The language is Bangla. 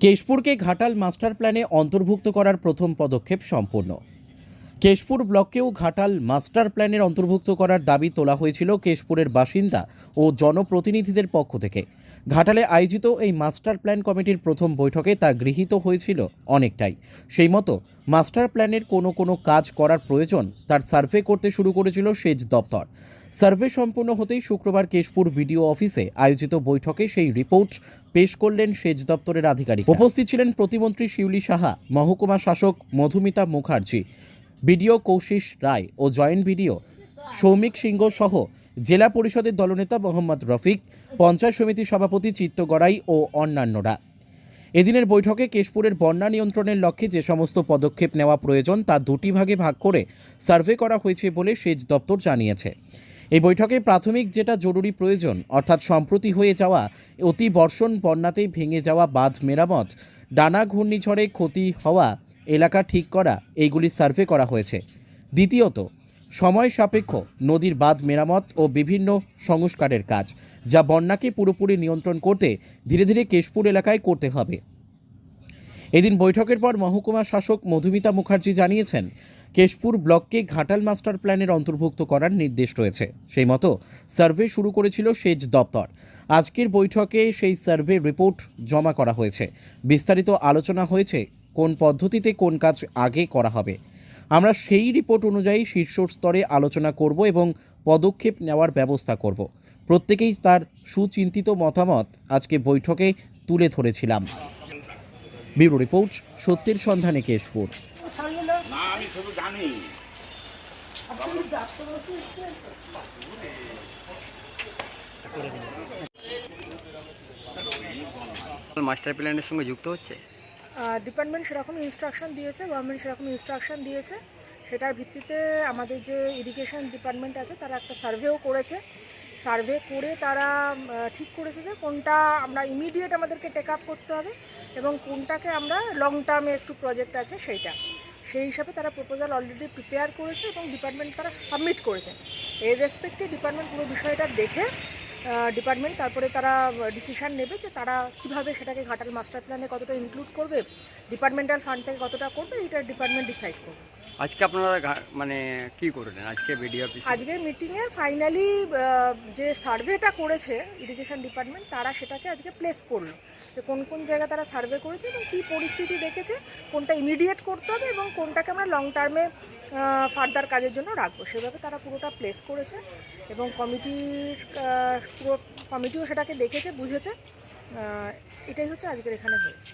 কেশপুরকে ঘাটাল মাস্টার প্ল্যানে অন্তর্ভুক্ত করার প্রথম পদক্ষেপ সম্পূর্ণ। কেশপুর ব্লককেও ঘাটাল মাস্টার প্ল্যানের অন্তর্ভুক্ত করার দাবি তোলা হয়েছিল কেশপুরের বাসিন্দা ও জনপ্রতিনিধিদের পক্ষ থেকে। ঘাটালে আয়োজিত এই মাস্টার প্ল্যান কমিটির প্রথম বৈঠকে তা গৃহীত হয়েছিল অনেকটাই। সেই মতো মাস্টার প্ল্যানের কোনো কোনো কাজ করার প্রয়োজন তার সার্ভে করতে শুরু করেছিল সেচ দপ্তর। সার্ভে সম্পূর্ণ হতেই শুক্রবার কেশপুর বিডিও অফিসে আয়োজিত বৈঠকে সেই রিপোর্ট পেশ করলেন সেচ দপ্তরের আধিকারিক উপস্থিত ছিলেন প্রতিমন্ত্রী শিউলি সাহা, মহকুমা শাসক মধুমিতা মুখার্জি, বিডিও কৌশিস রায় ও জয়েন্ট বিডিও সৌমিক সিংহ সহ জেলা পরিষদের দলনেতা মোহাম্মদ রফিক, পঞ্চায়েত সমিতির সভাপতি চিত্তগড়াই ও অন্যান্যরা। এদিনের বৈঠকে কেশপুরের বন্যা নিয়ন্ত্রণের লক্ষ্যে যে সমস্ত পদক্ষেপ নেওয়া প্রয়োজন তা দুটি ভাগে ভাগ করে সার্ভে করা হয়েছে বলে সেচ দপ্তর জানিয়েছে। এই বৈঠকে প্রাথমিক যেটা জরুরি প্রয়োজন, অর্থাৎ সম্প্রতি হয়ে যাওয়া অতি বর্ষণ বন্যাতে ভেঙে যাওয়া বাঁধ মেরামত, ডানা ঘূর্ণিঝড়ে ক্ষতি হওয়া, এলাকা ঠিক করা, এইগুলি সার্ভে করা হয়েছে। দ্বিতীয়ত, সময় সাপেক্ষ নদীর বাঁধ মেরামত ও বিভিন্ন সংস্কারের কাজ, যা বন্যাকে পুরোপুরি নিয়ন্ত্রণ করতে ধীরে ধীরে কেশপুর এলাকায় করতে হবে। এদিন বৈঠকের পর মহকুমা শাসক মধুমিতা মুখার্জি জানিয়েছেন কেশপুর ব্লককে ঘাটাল মাস্টার প্ল্যানের অন্তর্ভুক্ত করার নির্দেশ রয়েছে। সেই মতো সার্ভে শুরু করেছিল সেচ দপ্তর। আজকের বৈঠকে সেই সার্ভে রিপোর্ট জমা করা হয়েছে। বিস্তারিত আলোচনা হয়েছে কোন পদ্ধতিতে কোন কাজ আগে করা হবে। আমরা সেই রিপোর্ট অনুযায়ী শীর্ষ স্তরে আলোচনা করব এবং পদক্ষেপ নেওয়ার ব্যবস্থা করব। প্রত্যেকেই তার সুচিন্তিত মতামত আজকে বৈঠকে তুলে ধরেছিলাম। ব্যুরো রিপোর্ট সত্যের সন্ধানে কেশপুর। আমি শুধু জানি। মাস্টার প্ল্যানের সঙ্গে যুক্ত হচ্ছে? ডিপার্টমেন্ট সেরকম ইনস্ট্রাকশন দিয়েছে গভর্নমেন্ট সেরকম ইনস্ট্রাকশন দিয়েছে। সেটার ভিত্তিতে আমাদের যে ইরিগেশন ডিপার্টমেন্ট আছে তারা একটা সার্ভেও করেছে। সার্ভে করে তারা ঠিক করেছে যে কোনটা আমরা ইমিডিয়েট আমাদেরকে টেক আপ করতে হবে এবং কোনটাকে আমরা লং টার্মে একটু প্রজেক্ট আছে সেইটা। সেই হিসাবে তারা প্রপোজাল অলরেডি প্রিপেয়ার করেছে এবং ডিপার্টমেন্ট তারা সাবমিট করেছে। এর রেসপেক্টে ডিপার্টমেন্ট পুরো বিষয়টা দেখে ডিপার্টমেন্ট তারপরে তারা ডিসিশান নেবে যে তারা কীভাবে সেটাকে ঘাটাল মাস্টার প্ল্যানে কতটা ইনক্লুড করবে ডিপার্টমেন্টাল ফান্ড থেকে কতটা করবে এটা ডিপার্টমেন্ট ডিসাইড করবে। আজকে আপনারা মানে কি করলেন? আজকে বিডিও অফিস আজকের মিটিংয়ে ফাইনালি যে সার্ভেটা করেছে ইরিগেশন ডিপার্টমেন্ট তারা সেটাকে আজকে প্লেস করল। যে কোন কোন জায়গা তারা সার্ভে করেছে এবং কী পরিস্থিতি দেখেছে, কোনটা ইমিডিয়েট করতে হবে এবং কোনটাকে আমরা লং টার্মে ফার্দার কাজের জন্য রাখব। সেভাবে তারা পুরোটা প্লেস করেছে এবং কমিটির পুরো কমিটিও সেটাকে দেখেছে, বুঝেছে। এটাই হচ্ছে আজকের এখানে হয়েছে।